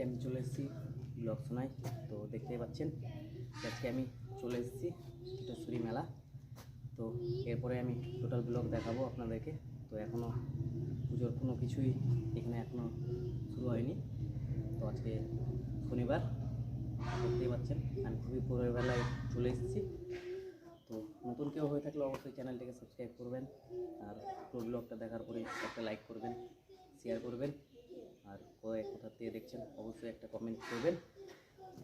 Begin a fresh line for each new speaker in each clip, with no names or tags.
আজকে আমি চলে এসেছি ব্লগ শোনায় তো দেখতেই পাচ্ছেন আজকে আমি চলে এসেছি চিত্তেশ্বরী মেলা। তো এরপরে আমি টোটাল ব্লগ দেখাবো আপনাদেরকে। তো এখনও পুজোর কোনো কিছুই এখানে এখনও শুরু হয়নি। তো আজকে শনিবার, দেখতেই পাচ্ছেন, আমি খুবই ভোরবেলায় চলে এসেছি। তো নতুন কেউ হয়ে থাকলে অবশ্যই চ্যানেলটিকে সাবস্ক্রাইব করবেন, আর পুরো ব্লগটা দেখার পরে একটা লাইক করবেন শেয়ার করবেন। আর কয়েক কোথা থেকে দেখছেন অবশ্যই একটা কমেন্ট করবেন।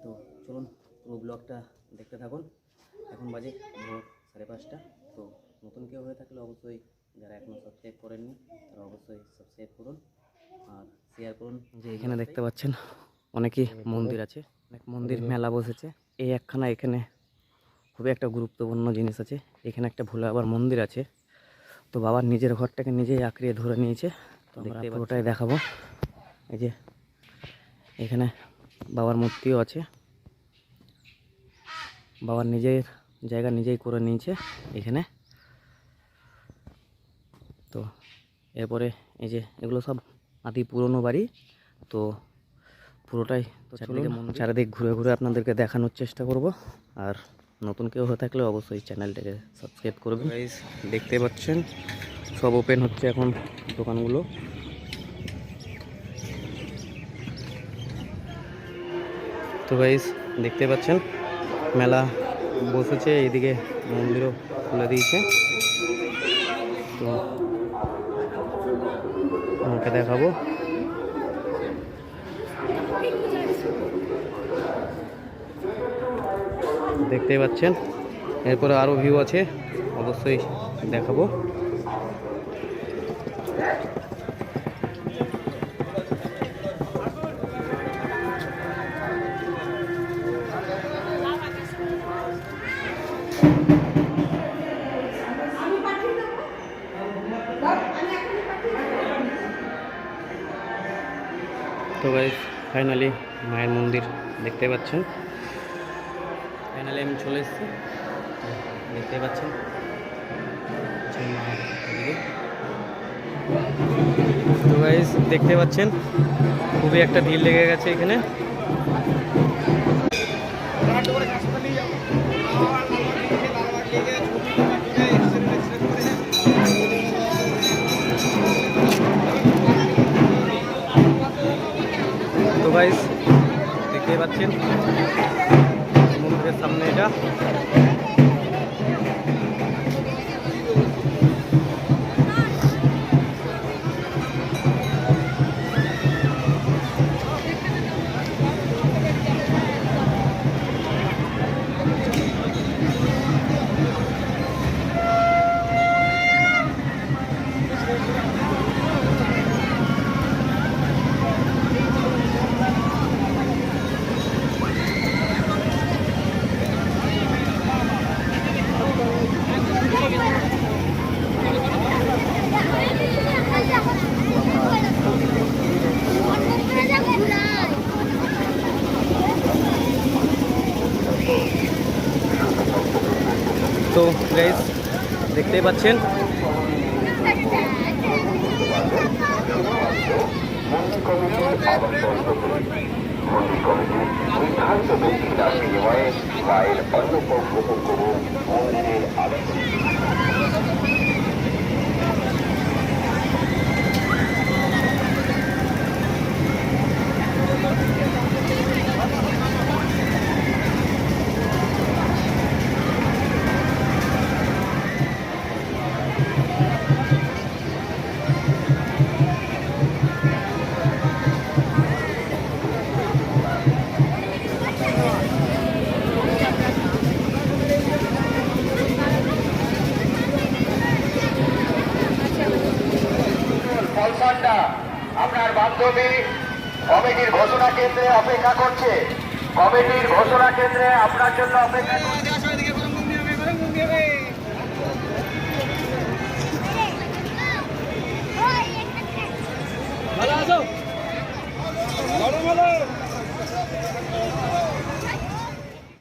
তো চলুন পুরো ব্লগটা দেখতে থাকুন। এখন বাজে ভোর সাড়ে পাঁচটা। তো নতুন কেউ হয়ে থাকলে অবশ্যই যারা এখনও সাবস্ক্রাইব করেননি তারা অবশ্যই সাবস্ক্রাইব করুন আর শেয়ার করুন। যে এখানে দেখতে পাচ্ছেন অনেকই মন্দির আছে অনেক মন্দির মেলা বসেছে। এই একখানা এখানে খুবই একটা গুরুত্বপূর্ণ জিনিস আছে। এখানে একটা ভোলে আবার মন্দির আছে। তো বাবার নিজের ঘরটাকে নিজেই আঁকড়িয়ে ধরে নিয়েছে। তো আমরা পুরোটাই দেখাবো। এই যে এখানে বাবার মূর্তিও আছে। বাবার নিজের জায়গা নিজেই করে নিয়েছে এখানে। তো এরপরে এই যে এগুলো সব আদি পুরনো বাড়ি। তো পুরোটাই তো চারিদিকে চারিদিক ঘুরে ঘুরে আপনাদেরকে দেখানোর চেষ্টা করব। আর নতুন কেউ হয়ে থাকলে অবশ্যই চ্যানেলটাকে সাবস্ক্রাইব করবেন। দেখতে পাচ্ছেন সব ওপেন হচ্ছে এখন দোকানগুলো। তো গাইস দেখতে পাচ্ছেন, মেলা বসেছে, এইদিকে মন্দিরও খুলে দিয়েছে। তো আমাকে দেখাবো। দেখতেই পাচ্ছেন, এরপরে আরও ভিউ আছে, অবশ্যই দেখাবো। ফাইনালি মায়ের মন্দির দেখতে পাচ্ছেন। ফাইনালি আমি চলে এসেছি। দেখতে পাচ্ছেন। দেখতে পাচ্ছেন, খুবই একটা ভিড় লেগে গেছে এখানে। গাইস দেখতে পাচ্ছেন। সামনে এটা।
অন্নপণ গ্রহণ করুন মন্দিরের কমিটি কমিটির ঘোষণা কেন্দ্রে অপেক্ষা করছে। কমিটির ঘোষণা কেন্দ্রে আপনার জন্য অপেক্ষা